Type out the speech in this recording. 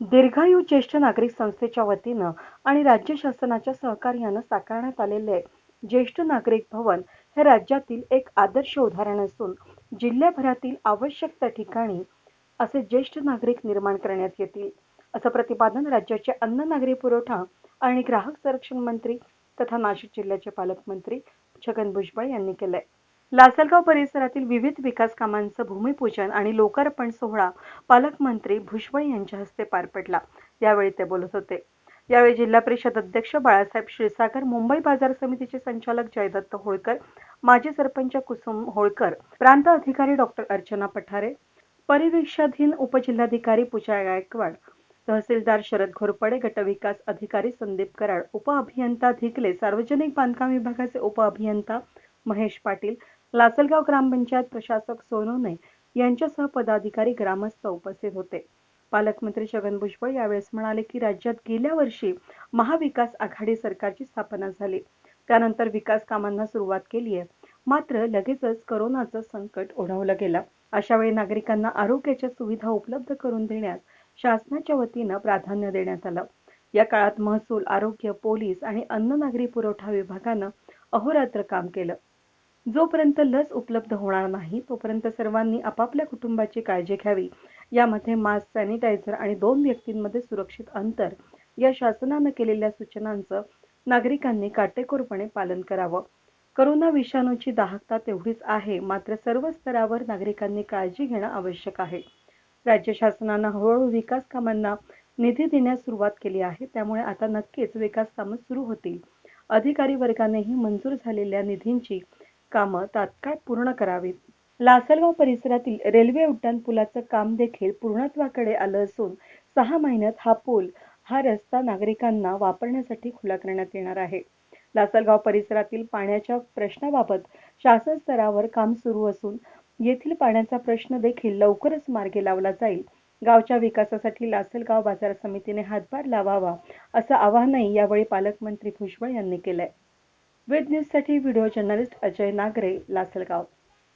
दीर्घायू ज्येष्ठ नागरिक संस्थेच्या वतीनं आणि राज्य शासनाच्या सहकार्यानं साकारण्यात आलेले ज्येष्ठ नागरिक भवन हे राज्यातील एक आदर्श उदाहरण असून जिल्ह्याभरातील आवश्यक त्या ठिकाणी असे ज्येष्ठ नागरिक निर्माण करण्यात येतील. असं प्रतिपादन राज्याचे अन्न नागरी पुरवठा आणि ग्राहक संरक्षण मंत्री तथा नाशिक जिल्ह्याचे पालकमंत्री छगन भुजबळ यांनी केलंय. लासलगाव परिसरातील विविध विकास कामांचं भूमिपूजन आणि लोकार्पण सोहळा पालकमंत्री भुजबळ यांच्या हस्ते पार पडला. यावेळी ते बोलत होते. यावेळी जिल्हा परिषद अध्यक्ष बाळासाहेब क्षीरसागर मुंबई बाजार समितीचे संचालक जयदत्त होळकर माजी सरपंच कुसुम होळकर प्रांत अधिकारी डॉक्टर अर्चना पठारे परिवीक्षाधीन उपजिल्हाधिकारी पूजा गायकवाड तहसीलदार शरद घोरपडे गटविकास अधिकारी संदीप कराड उपअभियंता धिकले सार्वजनिक बांधकाम विभागाचे उपअभियंता महेश पाटील लासलगाव ग्रामपंचायत प्रशासक सोनवणे यांच्यासह पदाधिकारी ग्रामस्थ उपस्थित होते. पालकमंत्री छगन भुजबळ यावेळेस म्हणाले की राज्यात गेल्या वर्षी महाविकास आघाडी सरकारची स्थापना झाली. त्यानंतर विकास कामांना सुरुवात केली आहे. मात्र लगेचच करोनाचं संकट ओढवलं गेलं. अशा वेळी नागरिकांना आरोग्याच्या सुविधा उपलब्ध करून देण्यास शासनाच्या वतीनं प्राधान्य देण्यात आलं. या काळात महसूल आरोग्य पोलीस आणि अन्न नागरी पुरवठा विभागानं अहोरात्र काम केलं. जोपर्यंत लस उपलब्ध होणार नाही तोपर्यंत सर्वांनी आपापल्या कुटुंबाची काळजी घ्यावी. यामध्ये मास्क सॅनिटायझर आणि दोन व्यक्तींमध्ये सुरक्षित अंतर या शासनानं केलेल्या सूचनांचं नागरिकांनी काटेकोरपणे पालन करावं. करोना विषाणूची दाहकता तेवढीच आहे मात्र सर्व स्तरावर नागरिकांनी काळजी घेणं आवश्यक आहे. राज्य शासनानं हळूहळू विकास कामांना निधी देण्यास सुरुवात केली आहे त्यामुळे आता नक्कीच विकास कामं सुरू होतील. अधिकारी वर्गानेही मंजूर झालेल्या निधींची कामं तात्काळ पूर्ण करावीत. लासलगाव परिसरातील रेल्वे उड्डाण पुलाचं काम देखील पूर्णत्वाकडे आलं असून सहा महिन्यात हा पूल हा रस्ता नागरिकांना वापरण्यासाठी खुला करण्यात येणार आहे. लासलगाव परिसरातील पाण्याच्या प्रश्नाबाबत शासन स्तरावर काम सुरू असून येथील पाण्याचा प्रश्न देखील लवकरच मार्गी लावला जाईल. गावच्या विकासासाठी लासलगाव बाजार समितीने हातभार लावावा असं आवाहनही यावेळी पालकमंत्री भुजबळ यांनी केलंय. वेद न्यूजसाठी व्हिडिओ जर्नलिस्ट अजय नागरे लासलगाव.